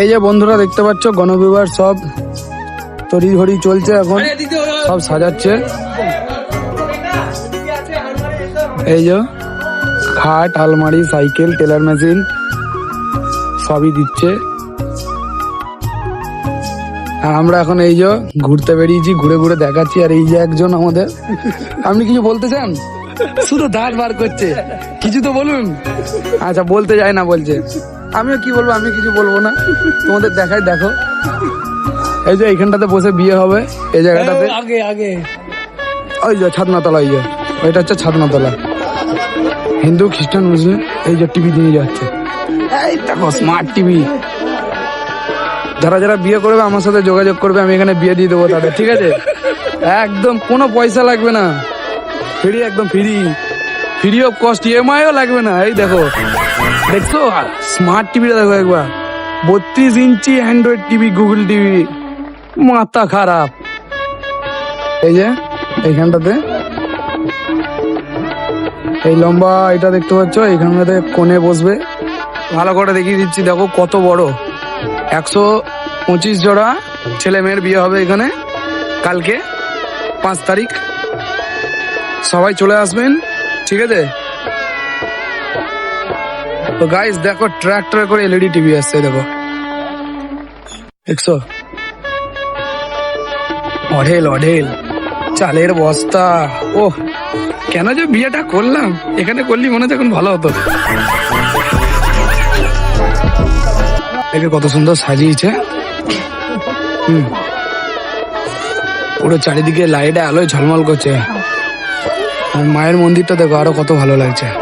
এই যে বন্ধুরা দেখতে পাচ্ছ, গণবিবাহ সব তড়িঘড়ি চলছে এখন, সব সাজাচ্ছে। এই যে খাট, আলমারি, সাইকেল, টেলার মেশিন সবই দিচ্ছে। আর আমরা এখন এই যে ঘুরতে বেরিয়েছি, ঘুরে ঘুরে দেখাচ্ছি, আর এই যে একজন আমাদের। আপনি কিছু বলতে চান? শুধু দাঁত বার করছে। কিছু তো বলুন। আচ্ছা বলতে যায় না, বলছে। আমিও কি বলব আমি কিছু বলব না। তোমাদের দেখাই দেখো। এই যে এইখানটাতে বসে বিয়ে হবে এই জায়গাটাতে। আগে আগে। ওই যে ছাদনাতলা এই যে। ওইটা হচ্ছে ছাদনাতলা। হিন্দু খ্রিস্টান মুসলিম এই যে টিভি নিয়ে যাচ্ছে। এই দেখো স্মার্ট টিভি। যারা যারা বিয়ে করবে আমার সাথে যোগাযোগ করবে আমি এখানে বিয়ে দিয়ে দেবো তাদের ঠিক আছে? একদম কোনো পয়সা লাগবে না। ফ্রি একদম ফ্রি ফ্রি অফ কস্ট ইএমআইও লাগবে না। এই দেখো। দেখছ? স্মার্ট টিভিটা দেখো একবার। বত্রিশ ইঞ্চি অ্যান্ড্রয়েড টিভি গুগল টিভি মাথা খারাপ। এই যে, এইখানটাতে। এই লম্বা এটা দেখতে পাচ্ছ? এইখানটাতে কোণে বসবে। ভালো করে দেখিয়ে দিচ্ছি, দেখো কত বড়। একশো পঁচিশ জোড়া ছেলে মেয়ের বিয়ে হবে এখানে। কালকে পাঁচ তারিখ। সবাই চলে আসবেন, ঠিক আছে? তো গাইস দেখো ট্র্যাক্টর করে এলইডি টিভি আসছে, দেখো। দেখছ? অঢেল অঢেল। চালের বস্তা। ও কেন যে বিয়েটা করলাম? এখানে করলি মনে হচ্ছে এখন ভালো হতো। দেখে কত সুন্দর সাজিয়েছে। হুম। পুরো চারিদিকে লাইটে আলোয় ঝলমল করছে। আর মায়ের মন্দিরটা দেখো, আরও কত ভালো লাগছে।